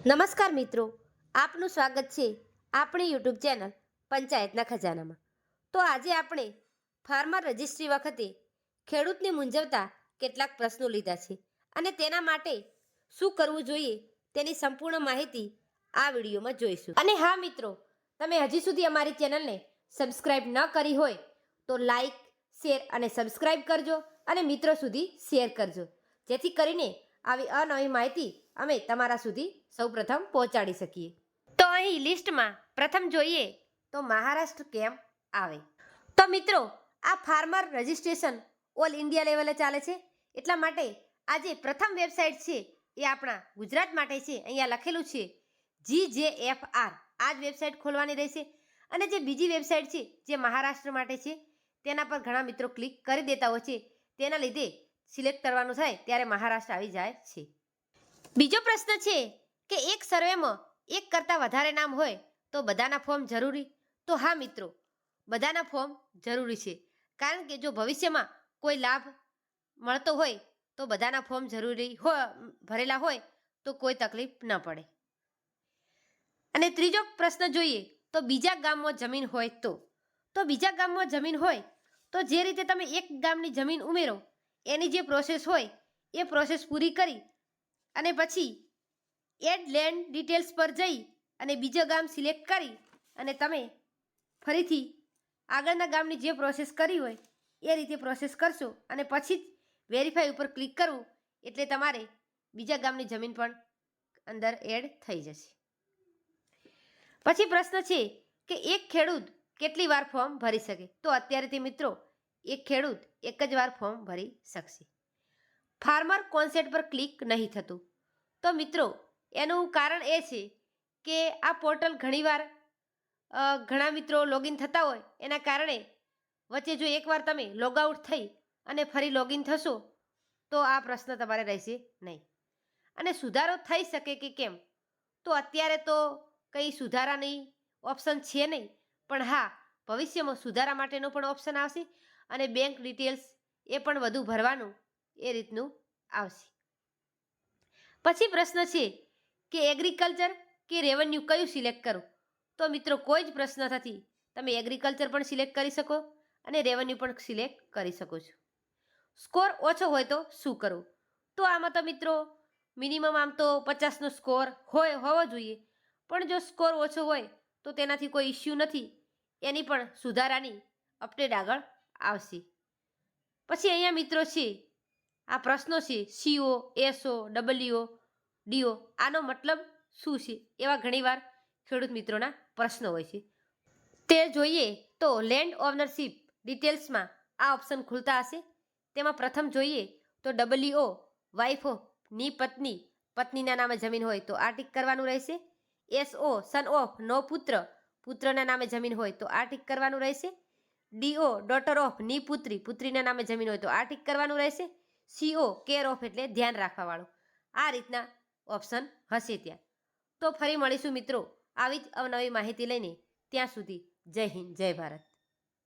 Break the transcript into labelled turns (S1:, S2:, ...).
S1: નમસ્કાર મિત્રો, આપનું સ્વાગત છે આપણી યુટ્યુબ ચેનલ પંચાયતના ખજાનામાં. તો આજે આપણે ફાર્મર રજિસ્ટ્રી વખતે ખેડૂતને મૂંઝવતા કેટલાક પ્રશ્નો લીધા છે અને તેના માટે શું કરવું જોઈએ તેની સંપૂર્ણ માહિતી આ વિડીયોમાં જોઈશું. અને હા મિત્રો, તમે હજી સુધી અમારી ચેનલને સબસ્ક્રાઈબ ન કરી હોય તો લાઈક શેર અને સબસ્ક્રાઈબ કરજો અને મિત્રો સુધી શેર કરજો. જેથી કરીને આવી અનવી માહિતી અમે તમારા સુધી સૌપ્રથમ પહોંચાડી શકીએ. તો અહીં લિસ્ટમાં પ્રથમ જોઈએ તો મહારાષ્ટ્ર કેમ આવે? તો મિત્રો આ ફાર્મર રજિસ્ટ્રેશન ઓલ ઇન્ડિયા લેવલે ચાલે છે. એટલા માટે આ જે પ્રથમ વેબસાઇટ છે એ આપણા ગુજરાત માટે છે. અહીંયા લખેલું છે જી જે એફ આર. આ જ વેબસાઇટ ખોલવાની રહેશે. અને જે બીજી વેબસાઇટ છે જે મહારાષ્ટ્ર માટે છે તેના પર ઘણા મિત્રો ક્લિક કરી દેતા હોય છે. તેના લીધે સિલેક્ટ કરવાનું થાય ત્યારે મહારાષ્ટ્ર આવી જાય છે. બીજો પ્રશ્ન છે કે એક સર્વેમાં એક કરતાં વધારે નામ હોય તો બધાના ફોર્મ જરૂરી? તો હા મિત્રો, બધાના ફોર્મ જરૂરી છે. કારણ કે જો ભવિષ્યમાં કોઈ લાભ મળતો હોય તો બધાના ફોર્મ જરૂરી હોય ભરેલા હોય તો કોઈ તકલીફ ન પડે. અને ત્રીજો પ્રશ્ન જોઈએ તો બીજા ગામમાં જમીન હોય તો? તો બીજા ગામમાં જમીન હોય તો જે રીતે તમે એક ગામની જમીન ઉમેરો એની જે પ્રોસેસ હોય, એ પ્રોસેસ પૂરી કરી અને પછી એડ લેન્ડ ડિટેલ્સ પર જઈ અને બીજો ગામ સિલેક્ટ કરી અને તમે ફરીથી આગળના ગામની જે પ્રોસેસ કરી હોય, એ રીતે પ્રોસેસ કરશો અને પછી જ વેરીફાઈ ઉપર ક્લિક કરવું એટલે તમારે બીજા ગામની જમીન પણ અંદર એડ થઈ જશે. પછી પ્રશ્ન છે કે એક ખેડૂત કેટલી વાર ફોર્મ ભરી શકે? તો અત્યારે તે મિત્રો એક ખેડૂત એક જ વાર ફોર્મ ભરી શકશે. ફાર્મર કોન્સેપ્ટ પર ક્લિક નહીં થતું. તો મિત્રો, એનું કારણ એ છે કે આ પોર્ટલ ઘણીવાર ઘણા મિત્રો લોગિન થતા હોય. એના કારણે વચ્ચે જો એકવાર તમે લોગઆઉટ થઈ અને ફરી લોગિન થશો, તો આ પ્રશ્ન તમારે રહેશે નહીં. અને સુધારો થઈ શકે કે કેમ? તો અત્યારે તો કંઈ સુધારાની ઓપ્શન છે નહીં. પણ હા, ભવિષ્યમાં સુધારા માટેનો પણ ઓપ્શન આવશે. અને બેંક ડિટેલ્સ એ પણ વધુ ભરવાનું એ રીતનું આવશે. પછી પ્રશ્ન છે કે એગ્રીકલ્ચર કે રેવન્યુ કયું સિલેક્ટ કરું? તો મિત્રો કોઈ જ પ્રશ્ન નથી. તમે એગ્રીકલ્ચર પણ સિલેક્ટ કરી શકો અને રેવન્યુ પણ સિલેક્ટ કરી શકો છો. સ્કોર ઓછો હોય તો શું કરવું તો આમાં તો મિત્રો મિનિમમ આમ તો પચાસનો સ્કોર હોય, હોવો જોઈએ. પણ જો સ્કોર ઓછો હોય તો તેનાથી કોઈ ઇસ્યુ નથી. એની પણ સુધારાની અપડેટ આગળ આવશે. પછી અહીંયા મિત્રો છે, આ પ્રશ્નો છે, સીઓ, એસઓ ડબલ્યુઓ ડીઓ, આનો મતલબ શું છે? એવા ઘણીવાર ખેડૂત મિત્રોના પ્રશ્નો હોય છે. તે જોઈએ તો લેન્ડ ઓનરશીપ ડિટેલ્સમાં આ ઓપ્શન ખુલતા હશે. તેમાં પ્રથમ જોઈએ તો ડબલ્યુઓ વાઇફ ઓફની પત્ની, પત્નીના નામે જમીન હોય તો આ ટીક કરવાનું રહેશે. એસઓ, સન ઓફ, નો પુત્ર, પુત્રના નામે જમીન હોય તો આ ટીક કરવાનું રહેશે. ડીઓ ડોટર ઓફની પુત્રી પુત્રીના નામે જમીન હોય તો આ ટીક કરવાનું રહેશે. સીઓ કેર ઓફ એટલે ધ્યાન રાખવાવાળું. આ રીતના ઓપ્શન હશે ત્યાં. તો ફરી મળીશું મિત્રો આવી જ અવનવી માહિતી લઈને. ત્યાં સુધી જય હિન્દ, જય ભારત.